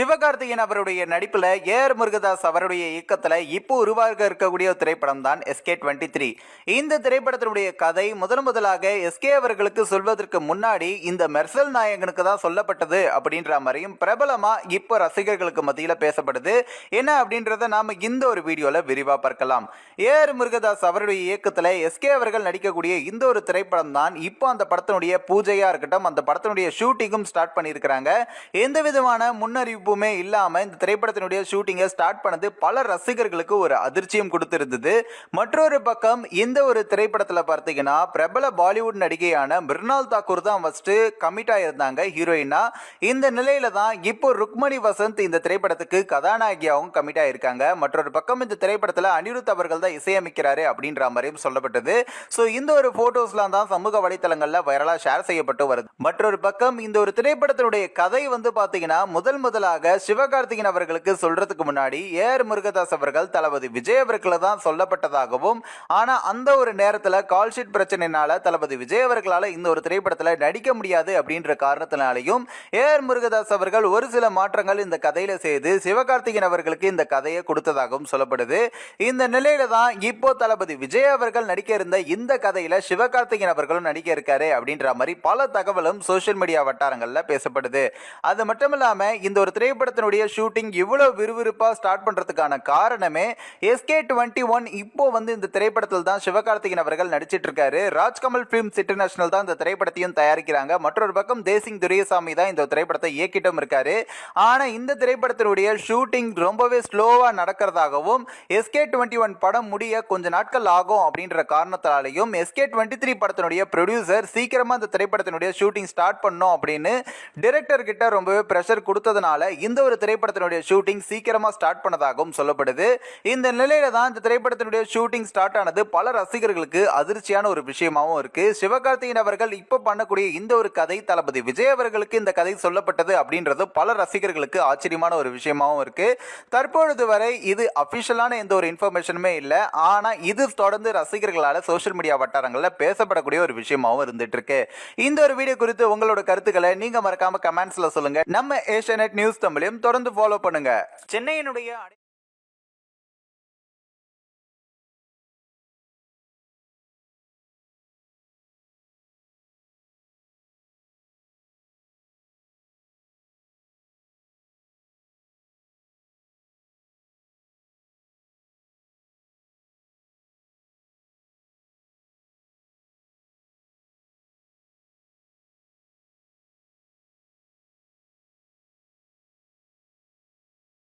சிவகார்த்திகேயன் அவருடைய நடிப்புல ஏஆர் முருகதாஸ் அவருடைய இயக்கத்துல இப்போ உருவாக இருக்கக்கூடிய திரைப்படம் தான் எஸ்கே டுவெண்ட்டி த்ரீ. இந்த திரைப்படத்தினுடைய கதை முதன் முதலாக எஸ்கே அவர்களுக்கு சொல்வதற்கு முன்னாடி இந்த மெர்சல் நாயகனுக்கு தான் சொல்லப்பட்டது அப்படின்ற மாதிரியும் பிரபலமா இப்போ ரசிகர்களுக்கு மத்தியில பேசப்படுது. என்ன அப்படின்றத நாம இந்த ஒரு வீடியோல விரிவா பார்க்கலாம். ஏஆர் முருகதாஸ் அவருடைய இயக்கத்துல எஸ்கே அவர்கள் நடிக்கக்கூடிய இந்த ஒரு திரைப்படம் தான் இப்போ அந்த படத்தினுடைய பூஜையா இருக்கட்டும் அந்த படத்தினுடைய ஷூட்டிங்கும் ஸ்டார்ட் பண்ணியிருக்கிறாங்க. எந்த விதமான முன்னறிவிப்புமே இல்லாமல் இந்த திரைப்படத்தினுடைய ஷூட்டிங்கை ஸ்டார்ட் பண்ணது பல ரசிகர்களுக்கு ஒரு அதிர்ச்சியும் கொடுத்திருந்தது. மற்றொரு பக்கம் இந்த ஒரு திரைப்படத்தில் பார்த்தீங்கன்னா பிரபல பாலிவுட் நடிகையான மிர்னால் தாக்கூர் தான் ஃபஸ்ட்டு கமிட் இருந்தாங்க ஹீரோயினா இந்த நிலையில தான் இப்போ ருக்மணி வசந்த் இந்த திரைப்படத்துக்கு கதாநாயகியாகவும் கமிட் ஆயிருக்காங்க. மற்றொரு பக்கம் இந்த திரைப்படத்தில் அனிருத் அவர்கள் தான் இசையமைக்கிறாரு அப்படின்ற மாதிரியும் சொல்லப்பட்டது. ஸோ இந்த ஒரு ஃபோட்டோஸ்லாம் தான் சமூக வலைத்தளங்களில் வைரலாக ஷேர் செய்யப்பட்டு வருது. மற்றொரு பக்கம் இந்த ஒரு திரைப்படத்தினுடைய கதை வந்து பார்த்தீங்கன்னா முதல் முதலாக சிவகார்த்திகேயன் அவர்களுக்கு சொல்றதுக்கு முன்னாடி ஏஆர் முருகதாஸ் அவர்கள் தளபதி விஜய் அவர்களை தான் சொல்லப்பட்டதாகவும் ஆனா அந்த ஒரு நேரத்துல கால்ஷீட் பிரச்சனைனால தளபதி விஜய் அவர்களால இந்த ஒரு திரைப்படத்துல நடிக்க முடியாது அப்படின்ற காரணத்தினாலையும் ஏஆர் முருகதாஸ் அவர்கள் ஒரு சில மாற்றங்கள் இந்த கதையில செய்து சிவகார்த்திகேயன் அவர்களுக்கு இந்த கதையை கொடுத்ததாகவும் சொல்லப்படுது. இந்த நிலையில தான் இப்போ தளபதி விஜய் அவர்கள் நடிக்க இருந்த இந்த கதையில சிவகார்த்திகேயன் அவர்களும் நடிக்க இருக்காரு அப்படின்ற மாதிரி பல தகவலும் சோஷியல் மீடியா வட்டாரங்கள்ல பேசப்படுது. அது மட்டும் இல்லாம இந்த ஒரு திரைப்படத்தினுடைய ஷூட்டிங் இவ்வளோ விறுவிறுப்பாக ஸ்டார்ட் பண்ணுறதுக்கான காரணமே எஸ்கே டுவெண்ட்டி ஒன் இப்போ வந்து இந்த திரைப்படத்தில் தான் சிவகார்த்திகேயன் அவர்கள் நடிச்சிட்டு இருக்காரு ராஜ்கமல் ஃபிலிம்ஸ் இன்டர்நேஷனல் தான் இந்த திரைப்படத்தையும் தயாரிக்கிறாங்க. மற்றொரு பக்கம் தேசிங் துரைசாமி தான் இந்த திரைப்படத்தை இயக்கிட்டும் இருக்காரு. ஆனால் இந்த திரைப்படத்தினுடைய ஷூட்டிங் ரொம்பவே ஸ்லோவாக நடக்கிறதாகவும் எஸ்கே டுவெண்ட்டி ஒன் படம் முடிய கொஞ்ச நாட்கள் ஆகும் அப்படின்ற காரணத்தாலையும் எஸ்கே டுவெண்ட்டி த்ரீ படத்தினுடைய ப்ரொடியூசர் சீக்கிரமாக இந்த திரைப்படத்தினுடைய ஷூட்டிங் ஸ்டார்ட் பண்ணோம் அப்படின்னு டிரெக்டர் கிட்ட ரொம்பவே ப்ரெஷர் கொடுத்ததுனால இந்த ஒரு திரைப்படத்தினுடைய ஷூட்டிங் சீக்கிரமா ஸ்டார்ட் பண்ணதாகவும் சொல்லப்படுது. இந்த நிலையில தான் இந்த திரைப்படத்தினுடைய ஷூட்டிங் ஸ்டார்ட் ஆனது பல ரசிகர்களுக்கு அதிர்ச்சியான ஒரு விஷயமாகவும் இருக்கு. சிவகார்த்திகேயன் அவர்கள் இப்போ பண்ணக்கூடிய இந்த ஒரு கதை தளபதி விஜய் அவர்களுக்கு இந்த கதை சொல்லப்பட்டது அப்படின்றது பல ரசிகர்களுக்கு ஆச்சரியமான ஒரு விஷயமாகவும் இருக்கு. தற்பொழுது வரை இது அபிஷியலான எந்த ஒரு இன்ஃபர்மேஷனுமே இல்லை. ஆனா இது தொடர்ந்து ரசிகர்களால சோஷியல் மீடியா வட்டாரங்களில் பேசப்படக்கூடிய ஒரு விஷயமாகவும் இருந்துட்டு இருக்கு. இந்த ஒரு வீடியோ குறித்து உங்களோட கருத்துக்களை நீங்க மறக்காம கமெண்ட்ஸ்ல சொல்லுங்க. நம்ம ஏஷியநெட் நியூஸ் தமிழையும் தொடர்ந்து ஃபாலோ பண்ணுங்க. சென்னையினுடைய